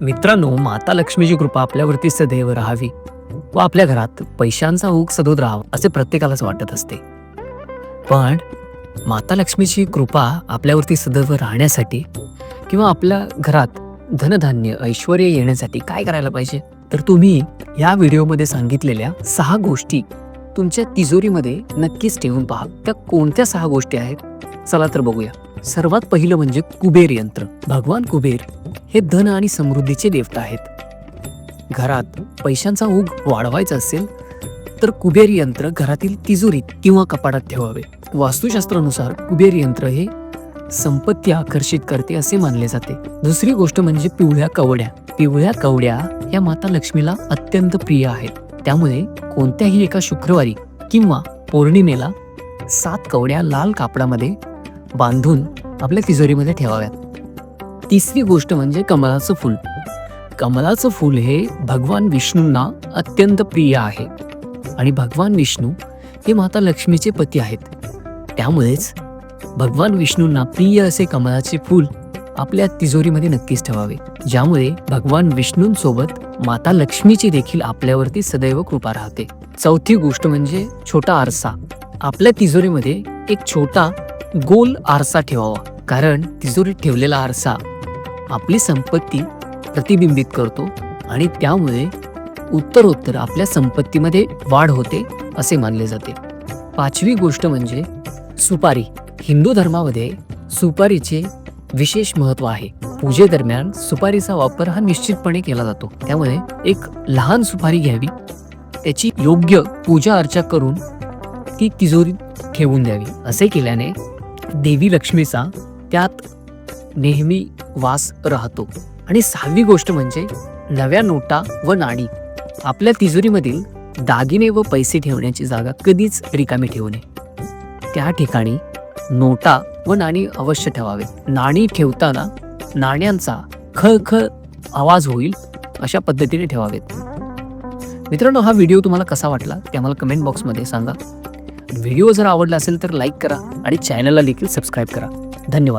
मित्रांनो माता लक्ष्मीची कृपा आपल्यावरती सदैव राहावी व आपल्या घरात पैशांचा ऊक सदोद राहावा असे प्रत्येकालाच वाटत असते. पण माता लक्ष्मीची कृपा आपल्यावरती सदैव राहण्यासाठी किंवा आपल्या घरात धनधान्य ऐश्वर येण्यासाठी काय करायला पाहिजे? तर तुम्ही या व्हिडिओमध्ये सांगितलेल्या सहा गोष्टी तुमच्या तिजोरीमध्ये नक्कीच ठेवून पहा. त्या कोणत्या सहा गोष्टी आहेत? चला तर बघूया. सर्वात पहिलं म्हणजे कुबेर यंत्र. भगवान कुबेर हे धन आणि समृद्धीचे देवता आहेत. घरात पैशांचा ओघ वाढवायचा असेल तर कुबेर यंत्र घरातील तिजोरीत किंवा कपाटात ठेवावे. वास्तुशास्त्रानुसार कुबेर यंत्र हे संपत्ती आकर्षित करते असे मानले जाते. दुसरी गोष्ट म्हणजे पिवळ्या कवड्या. पिवळ्या कवड्या या माता लक्ष्मीला अत्यंत प्रिय आहेत. त्यामुळे कोणत्याही एका शुक्रवारी किंवा पौर्णिमेला सात कवड्या लाल कापडामध्ये बांधून आपल्या तिजोरीमध्ये ठेवाव्यात. तिसरी गोष्ट म्हणजे कमळाचं फूल. कमळाचं फूल हे भगवान विष्णूंना अत्यंत प्रिय आहे. आणि भगवान विष्णू हे माता लक्ष्मीचे पती आहेत. त्यामुळेच भगवान विष्णूंना प्रिय असे कमळाचे फूल आपल्या तिजोरीमध्ये नक्कीच ठेवावे. ज्यामुळे भगवान विष्णूंसोबत माता लक्ष्मीची देखील आपल्यावरती सदैव कृपा राहते. चौथी गोष्ट म्हणजे छोटा आरसा. आपल्या तिजोरीमध्ये एक छोटा गोल आरसा ठेवावा कारण तिजोरीत ठेवलेला आरसा आपली संपत्ती प्रतिबिंबित करतो आणि त्यामुळे उत्तरोत्तर आपल्या संपत्तीमध्ये वाढ होते असे मानले जाते. पाचवी गोष्ट म्हणजे सुपारी. हिंदू धर्मामध्ये सुपारीचे विशेष महत्त्व आहे. पूजेदरम्यान सुपारीचा वापर हा निश्चितपणे केला जातो. त्यामुळे एक लहान सुपारी घ्यावी. त्याची योग्य पूजा अर्चा करून ती तिजोरीत ठेवून द्यावी. असे केल्याने देवी लक्ष्मीचा त्यात नेहमी वास राहतो. आणि सहावी गोष्ट म्हणजे नव्या नोटा व नाणी. आपल्या तिजोरीमधील दागिने व पैसे ठेवण्याची जागा कधीच रिकामी ठेवू नये. त्या ठिकाणी नोटा व नाणी अवश्य ठेवावे नाणी ठेवताना नाण्यांचा खळखळ आवाज होईल अशा पद्धतीने ठेवावेत. मित्रांनो हा व्हिडिओ तुम्हाला कसा वाटला ते आम्हाला कमेंट बॉक्समध्ये सांगा. व्हिडिओ जर आवडला असेल तर लाईक करा आणि चॅनलला देखील सबस्क्राईब करा. धन्यवाद.